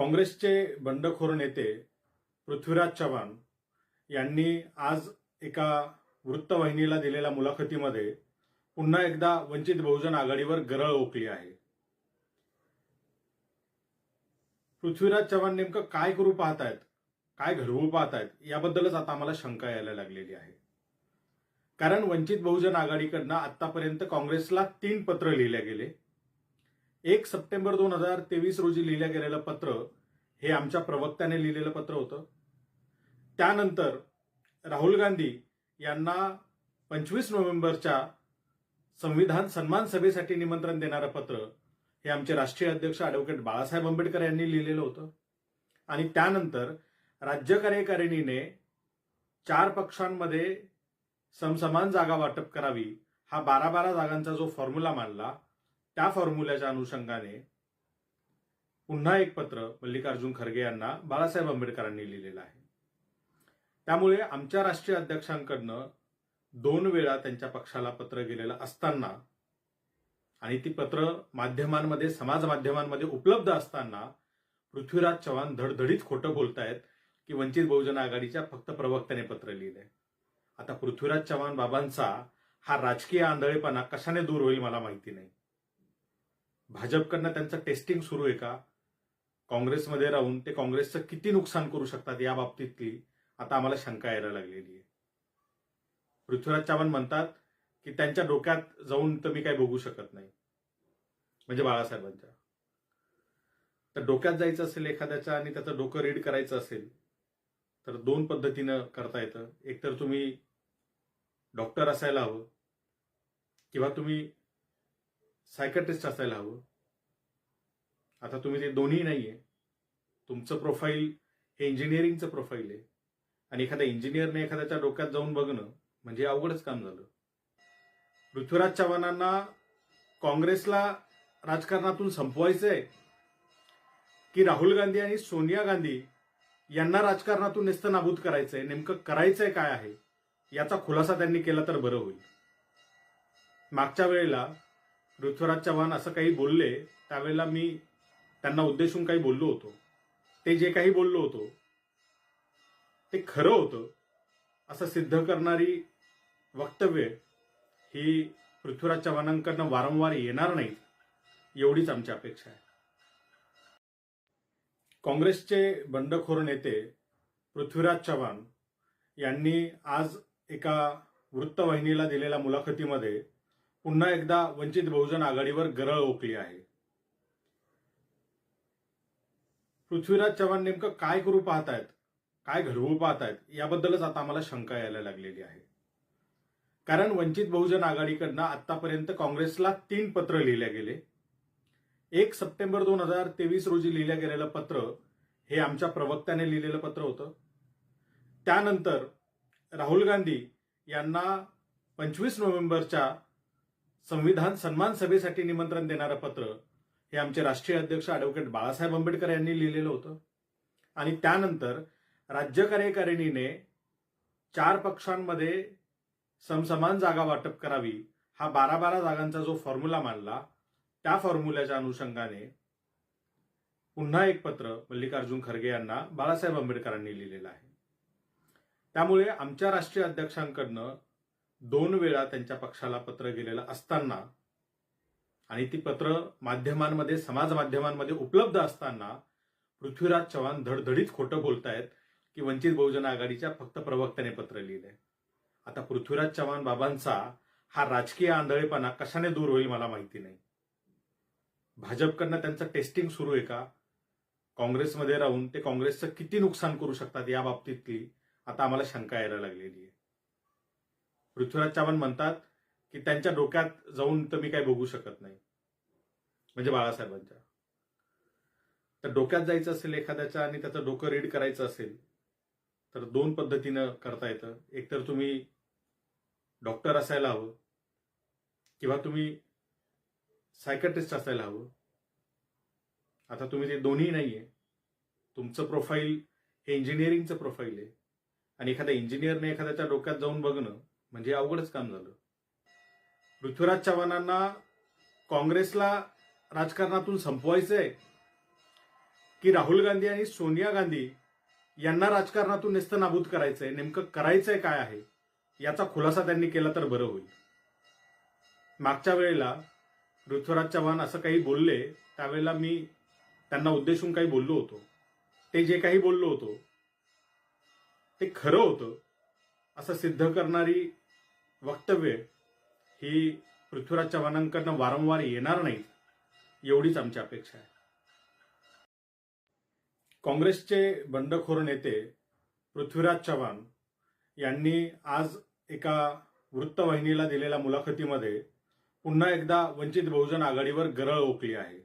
काँग्रेसचे बंडखोर नेते पृथ्वीराज चव्हाण यांनी आज एका वृत्तवाहिनीला दिलेल्या मुलाखतीमध्ये पुन्हा एकदा वंचित बहुजन आघाडीवर गरळ ओकली आहे. पृथ्वीराज चव्हाण नेमकं काय करू पाहतायत? काय घडवू पाहतायत? याबद्दलच आता आम्हाला शंका यायला लागलेली आहे. कारण वंचित बहुजन आघाडीकडनं आतापर्यंत काँग्रेसला तीन पत्र लिहिले गेले. एक सप्टेंबर दोन हजार तेवीस रोजी लिहिलं गेलेलं पत्र हे आमच्या प्रवक्त्याने लिहिलेलं पत्र होतं. त्यानंतर राहुल गांधी यांना पंचवीस नोव्हेंबरच्या संविधान सन्मान सभेसाठी निमंत्रण देणारं पत्र हे आमचे राष्ट्रीय अध्यक्ष ॲडव्होकेट बाळासाहेब आंबेडकर यांनी लिहिलेलं होतं. आणि त्यानंतर राज्य कार्यकारिणीने चार पक्षांमध्ये समसमान जागा वाटप करावी हा बारा बारा जागांचा जो फॉर्म्युला मांडला त्या फॉर्म्युल्याच्या अनुषंगाने पुन्हा एक पत्र मल्लिकार्जुन खरगे यांना बाळासाहेब आंबेडकरांनी लिहिलेलं आहे. त्यामुळे आमच्या राष्ट्रीय अध्यक्षांकडनं दोन वेळा त्यांच्या पक्षाला पत्र गेलेलं असताना आणि ती पत्र माध्यमांमध्ये समाज माध्यमांमध्ये उपलब्ध असताना पृथ्वीराज चव्हाण धडधडीत खोटं बोलतायत की वंचित बहुजन आघाडीच्या फक्त प्रवक्त्याने पत्र लिहिलंय. आता पृथ्वीराज चव्हाण बाबांचा हा राजकीय आंधळेपणा कशाने दूर होईल मला माहिती नाही. भाजपकडनं त्यांचं टेस्टिंग सुरू आहे का? काँग्रेसमध्ये राहून ते काँग्रेसचं किती नुकसान करू शकतात या बाबतीतली आता आम्हाला शंका यायला लागलेली आहे. पृथ्वीराज चव्हाण म्हणतात की त्यांच्या डोक्यात जाऊन तर मी काही बघू शकत नाही. म्हणजे बाळासाहेबांच्या. तर डोक्यात जायचं असेल एखाद्याच्या आणि त्याचं डोकं रीड करायचं असेल तर दोन पद्धतीनं करता येतं. एकतर तुम्ही डॉक्टर असायला हवं किंवा तुम्ही सायकट्रिस्ट असायला हवं. आता तुम्ही ते दोन्ही नाही आहे तुमचं प्रोफाईल हे इंजिनिअरिंगचं प्रोफाईल आहे. आणि एखाद्या इंजिनियरने एखाद्याच्या डोक्यात जाऊन बघणं म्हणजे अवघडच काम झालं. पृथ्वीराज चव्हाणांना काँग्रेसला राजकारणातून संपवायचं आहे की राहुल गांधी आणि सोनिया गांधी यांना राजकारणातून नेस्तनाबूत आहे नेमकं करायचं आहे काय आहे याचा खुलासा त्यांनी केला तर बरं होईल. मागच्या वेळेला पृथ्वीराज चव्हाण असं काही बोलले त्यावेळेला मी त्यांना उद्देशून काही बोललो होतो. ते जे काही बोललो होतो ते खरं होतं. असं सिद्ध करणारी वक्तव्य ही पृथ्वीराज चव्हाणांकडनं वारंवार येणार नाहीत एवढीच आमची अपेक्षा आहे. काँग्रेसचे बंडखोर नेते पृथ्वीराज चव्हाण यांनी आज एका वृत्तवाहिनीला दिलेल्या मुलाखतीमध्ये पुन्हा एकदा वंचित बहुजन आघाडीवर गरळ ओकली आहे. पृथ्वीराज चव्हाण नेमकं काय करू पाहतायत? काय घडवू पाहतायत? याबद्दलच आता आम्हाला शंका यायला लागलेली आहे. कारण वंचित बहुजन आघाडीकडनं आतापर्यंत काँग्रेसला तीन पत्र लिहिले गेले. एक सप्टेंबर दोन हजार तेवीस रोजी लिहिलं गेलेलं पत्र हे आमच्या प्रवक्त्याने लिहिलेलं पत्र होतं. त्यानंतर राहुल गांधी यांना पंचवीस नोव्हेंबरच्या संविधान सन्मान सभेसाठी निमंत्रण देणारं पत्र हे आमचे राष्ट्रीय अध्यक्ष ॲडव्होकेट बाळासाहेब आंबेडकर यांनी लिहिलेलं होतं. आणि त्यानंतर राज्य कार्यकारिणीने चार पक्षांमध्ये समसमान जागा वाटप करावी हा बारा बारा जागांचा जो फॉर्म्युला मांडला त्या फॉर्म्युल्याच्या अनुषंगाने पुन्हा एक पत्र मल्लिकार्जुन खरगे यांना बाळासाहेब आंबेडकरांनी लिहिलेलं आहे. त्यामुळे आमच्या राष्ट्रीय अध्यक्षांकडनं दोन वेळा त्यांच्या पक्षाला पत्र गेलेलं असताना आणि ती पत्र माध्यमांमध्ये समाज माध्यमांमध्ये उपलब्ध असताना पृथ्वीराज चव्हाण धडधडीत खोटं बोलतायत की वंचित बहुजन आघाडीच्या फक्त प्रवक्त्याने पत्र लिहिलंय. आता पृथ्वीराज चव्हाण बाबांचा हा राजकीय आंधळेपणा कशाने दूर होईल मला माहिती नाही. भाजपकडनं त्यांचं टेस्टिंग सुरू आहे का? काँग्रेसमध्ये राहून ते काँग्रेसचं किती नुकसान करू शकतात या बाबतीतली आता आम्हाला शंका यायला लागलेली आहे. पृथ्वीराज चव्हाण म्हणतात की त्यांच्या डोक्यात जाऊन तर मी काही बघू शकत नाही. म्हणजे बाळासाहेबांच्या. तर डोक्यात जायचं असेल एखाद्याच्या आणि त्याचं डोकं रीड करायचं असेल तर दोन पद्धतीनं करता येतं. एकतर तुम्ही डॉक्टर असायला हवं किंवा तुम्ही सायकट्रिस्ट असायला हवं. आता तुम्ही ते दोन्ही नाही आहे तुमचं प्रोफाईल हे इंजिनिअरिंगचं प्रोफाईल आहे. आणि एखाद्या इंजिनियरने एखाद्याच्या डोक्यात जाऊन बघणं म्हणजे अवघडच काम झालं. पृथ्वीराज चव्हाणांना काँग्रेसला राजकारणातून संपवायचंय की राहुल गांधी आणि सोनिया गांधी यांना राजकारणातून नेस्तनाबूत करायचंय नेमकं करायचंय काय आहे याचा खुलासा त्यांनी केला तर बरं होईल. मागच्या वेळेला पृथ्वीराज चव्हाण असं काही बोलले त्यावेळेला मी त्यांना उद्देशून काही बोललो होतो. ते जे काही बोललो होतो ते खरं होतं असं सिद्ध करणारी वक्तव्य ही पृथ्वीराज चव्हाणांकडनं वारंवार येणार नाहीत एवढीच आमची अपेक्षा आहे. काँग्रेसचे बंडखोर नेते पृथ्वीराज चव्हाण यांनी आज एका वृत्तवाहिनीला दिलेल्या मुलाखतीमध्ये पुन्हा एकदा वंचित बहुजन आघाडीवर गरळ ओकली आहे.